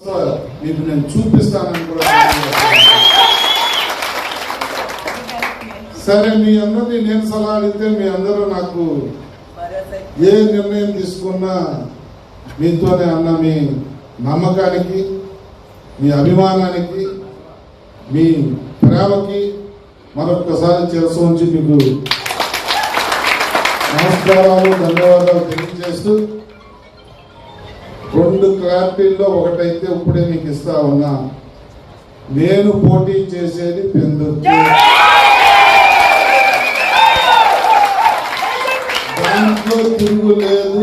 మీకు నేను చూపిస్తానని కూడా సరే మీ అందరినీ నేను సలహా అడిగితే మీ అందరూ నాకు ఏ నిర్ణయం తీసుకున్నా మీతోనే అన్న మీ నమ్మకానికి మీ అభిమానానికి మీ ప్రేమకి మరొకసారి చేరసు ఉంచి మీకు నమస్కారాలు ధన్యవాదాలు తెలియజేస్తూ రెండు క్లారిటీల్లో ఒకటైతే ఇప్పుడే మీకు ఇస్తా ఉన్నా. నేను పోటీ చేసేది పెందుర్తి. దాంట్లో తిరుగు లేదు.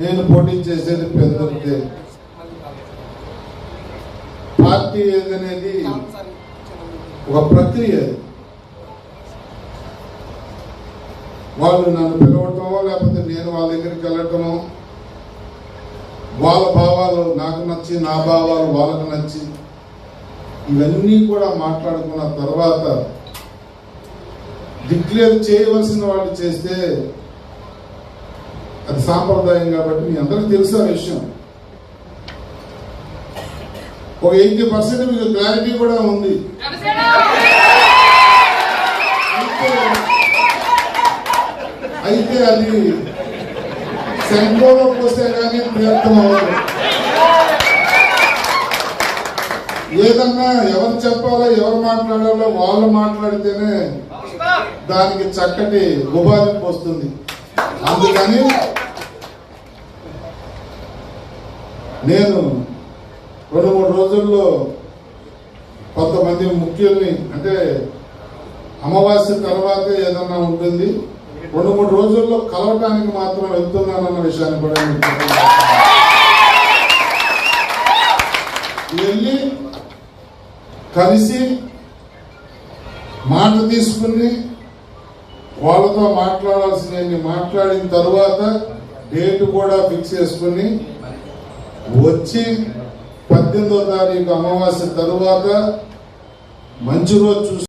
నేను పోటీ చేసేది పెందుర్తి. పార్టీ ఏదనేది ఒక ప్రక్రియ వాళ్ళు నన్ను పిలవటమో లేకపోతే నేను వాళ్ళ దగ్గరికి వెళ్ళటమో వాళ్ళ భావాలు నాకు నచ్చి నా భావాలు వాళ్ళకు నచ్చి ఇవన్నీ కూడా మాట్లాడుకున్న తర్వాత డిక్లేర్ చేయవలసిన వాళ్ళు చేస్తే అది సాంప్రదాయం కాబట్టి మీ అందరికీ తెలుసు ఆ విషయం. ఒక ఎయిటీ పర్సెంట్ మీకు క్లారిటీ కూడా ఉంది. అయితే అయితే అది శంఖంలో వస్తే కానీ ప్రయత్నం అవ్వదు ఏదన్నా ఎవరు చెప్పాలో ఎవరు మాట్లాడాలో వాళ్ళు మాట్లాడితేనే దానికి చక్కటి ఉపాధి వస్తుంది. అందుకని నేను రెండు మూడు రోజుల్లో కొంతమంది ముఖ్యుల్ని అంటే అమావాస్య తర్వాతే ఏదన్నా ఉంటుంది రెండు మూడు రోజుల్లో కలవటానికి మాత్రం వెళ్తున్నానన్న విషయాన్ని కూడా వెళ్ళి కలిసి మాట తీసుకుని వాళ్ళతో మాట్లాడాల్సినవి మాట్లాడిన తర్వాత డేట్ కూడా ఫిక్స్ చేసుకుని వచ్చి పద్దెనిమిదో తారీఖు అమావాస్య తరువాత మంచి రోజు చూసి